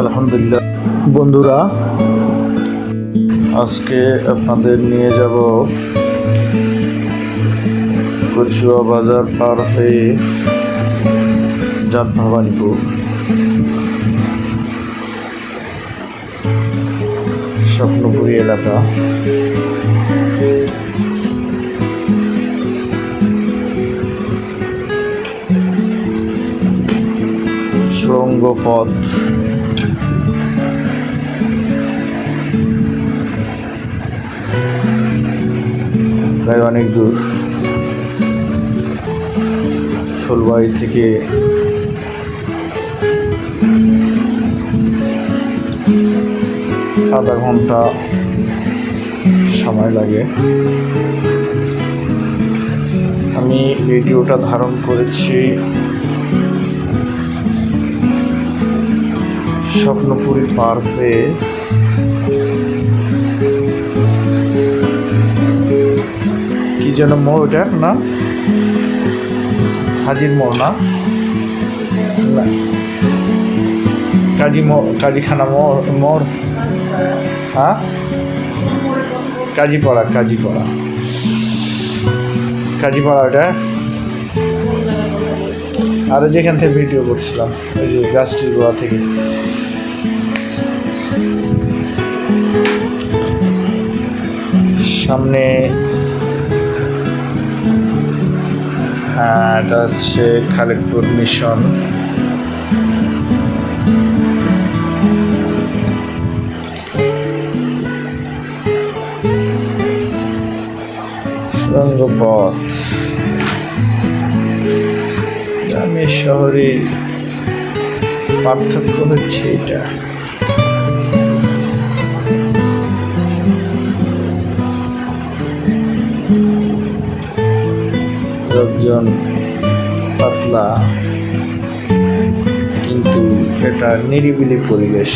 আলহামদুলিল্লাহ। বন্ধুরা আজকে আপনাদের নিয়ে যাব কচুয়া বাজার পার হয়ে চাঁদ ভবানীপুর। স্বপ্নপুরী এলাকা। সুড়ঙ্গ পথ প্রায় অনেক দূর। ফুলবাড়ি থেকে আধা ঘণ্টা সময় লাগে। আমি ভিডিওটা ধারণ করেছি স্বপ্নপুরী পার হয়ে কি যেন মোড় ওটার না? হাজির মোড় না। কাজী কাজীখানা মোড় মোড়। হ্যাঁ? কাজীপাড়া কাজীপাড়া। কাজীপাড়া ওটা? আর যেখান থেকে ভিডিও করছিলাম, ওই যে গাছটির গোয়া থেকে। সামনে। হ্যাঁ এটা হচ্ছে খালেকপুর মিশন। সুরঙ্গ পথ। গ্রামে শহরে পার্থক্য হচ্ছে এটা। লোকজন পাতলা কিন্তু এটা নিরিবিলি পরিবেশ।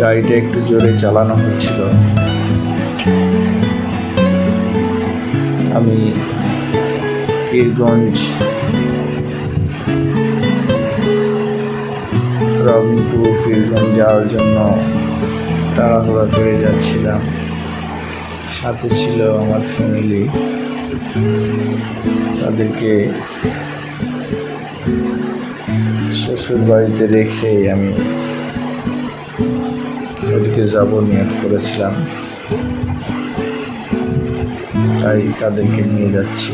গাড়িটা একটু জোরে চালানো হচ্ছিল। আমি পীরগঞ্জ রবিনপুর পীরগঞ্জ যাওয়ার জন্য তাড়াহুড়া করে যাচ্ছিলাম। সাথে ছিল আমার ফ্যামিলি তাদেরকে শ্বশুর বাড়িতে রেখে আমি ওদিকে যাব নিয়ত করেছিলাম। তাই তাদেরকে নিয়ে যাচ্ছি।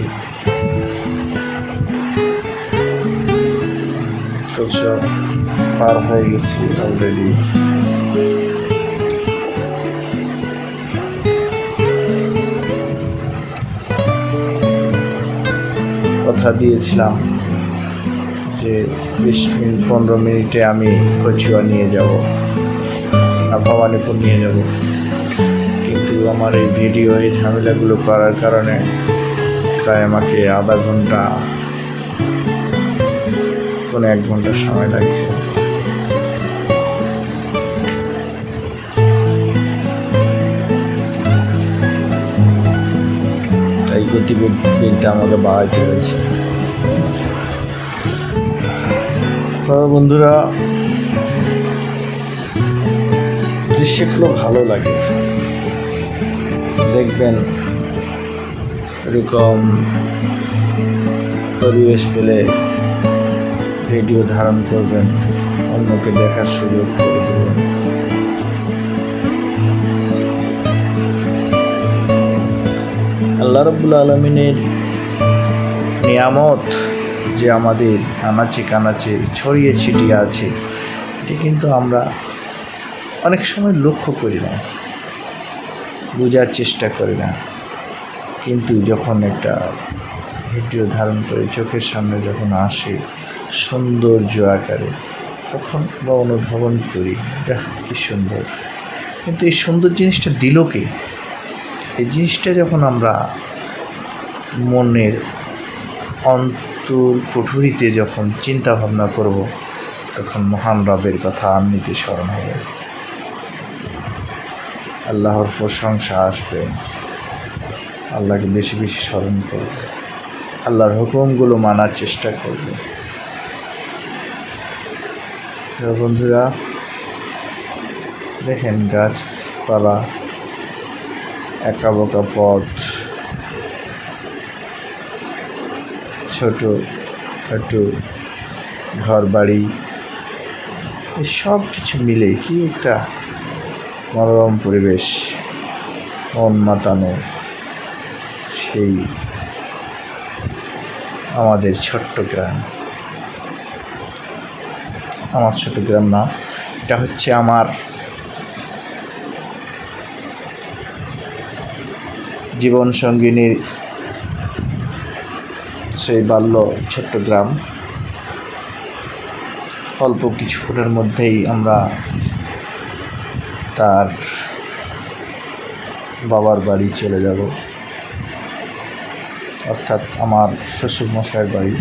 তো সব পার হয়ে গেছি অলরেডি কথা দিয়েছিলাম যে বিশ মিনিট, পনেরো মিনিটে আমি কচুয়া নিয়ে যাব আর ভবানীপুর নিয়ে যাব। কিন্তু আমার এই ভিডিও, এই ঝামেলাগুলো করার কারণে প্রায় আমাকে আধা ঘণ্টা কোনো এক ঘণ্টা সময় লাগছে। গতিবেগটা আমাকে বাড়াইতে হয়েছে। তবে বন্ধুরা, দৃশ্যগুলো ভালো লাগে। দেখবেন এরকম পরিবেশ পেলে ভিডিও ধারণ করবেন, অন্যকে দেখার সুযোগ করে দেবেন। আল্লাহ রব্বুল আলমিনের নিয়ামত যে আমাদের আনাচে কানাচে, ছড়িয়ে ছিটিয়ে আছে, এটি কিন্তু আমরা অনেক সময় লক্ষ্য করি না, বোঝার চেষ্টা করি না। কিন্তু যখন একটা ভিডিও ধারণ করে চোখের সামনে যখন আসে সৌন্দর্য আকারে, তখন আমরা অনুধাবন করি কি সুন্দর। কিন্তু এই সুন্দর জিনিসটা দিল কে? এই জিনিসটা যখন আমরা মনের অন্তর কুঠুরিতে যখন চিন্তা ভাবনা করব, তখন মহান রবের কথা আমনিতে স্মরণ হবে। আল্লাহর প্রশংসা আসবে। আল্লাহকে বেশি বেশি স্মরণ করবে। আল্লাহর হুকুমগুলো মানার চেষ্টা করবে। বন্ধুরা, দেখেন গাছপালা একা বোকা পথ, ছোট একটু ঘর বাড়ি সব কিছু মিলে কি একটা মনোরম পরিবেশ, মন মাতানো, সেই আমাদের ছোট্ট গ্রাম। আমার ছোট গ্রাম না, এটা হচ্ছে আমার জীবন সঙ্গিনীর সেই বাল্য ছোট্ট গ্রাম। অল্প কিছুক্ষণের মধ্যেই আমরা তার বাবার বাড়ি চলে যাব। অর্থাৎ আমার শ্বশুর মশাইয়ের বাড়ি।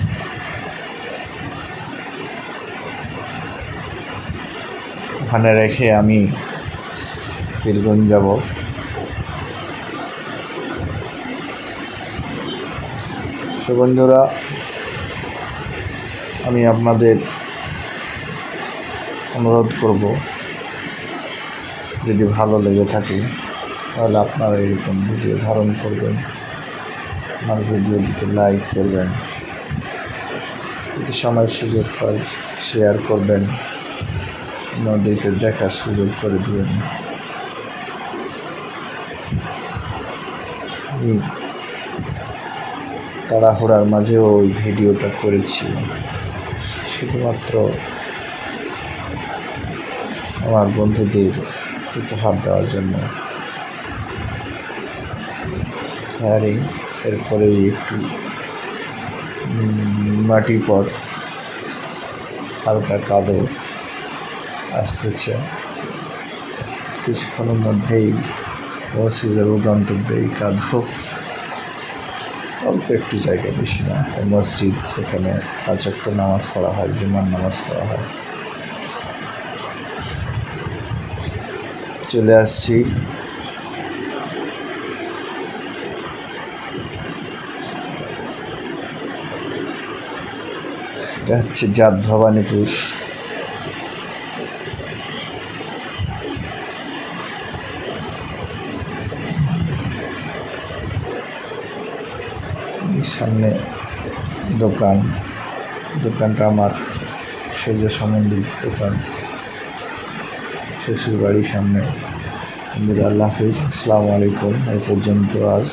ওখানে রেখে আমি বীরগঞ্জ যাব। তো বন্ধুরা, আমি আপনাদের অনুরোধ করব, যদি ভালো লেগে থাকে, তাহলে আপনারা এরকম ভিডিও ধারণ করবেন, আমার ভিডিওটিকে লাইক করবেন, যদি সময় সুযোগ হয় শেয়ার করবেন আমাদেরকে দেখার সুযোগ করে দেবেন। তাড়াহুড়ার মাঝেও ওই ভিডিওটা করেছি। শুধুমাত্র আমার বন্ধুদের উপহার দেওয়ার জন্য। হায়ারিং এরপরে একটু মাটি পথ হালকা কাদো আসতেছে। কিছুক্ষণের মধ্যেই পৌঁছে যাব গন্তব্যে এই কাঁধো অল্প একটু জায়গা বেশি না। মসজিদ এখানে পাঁচক্ত নামাজ পড়া হয়, জুমার নামাজ পড়া হয়। চলে আসছি। এটা হচ্ছে জাত ভবানীপুর। সামনে দোকান, দোকানটা আমার সেজ সম্বন্ধী দোকান। শ্বশুর বাড়ির সামনে আল্লাহ হাফিজ। আসসালামু আলাইকুম। এ পর্যন্ত আজ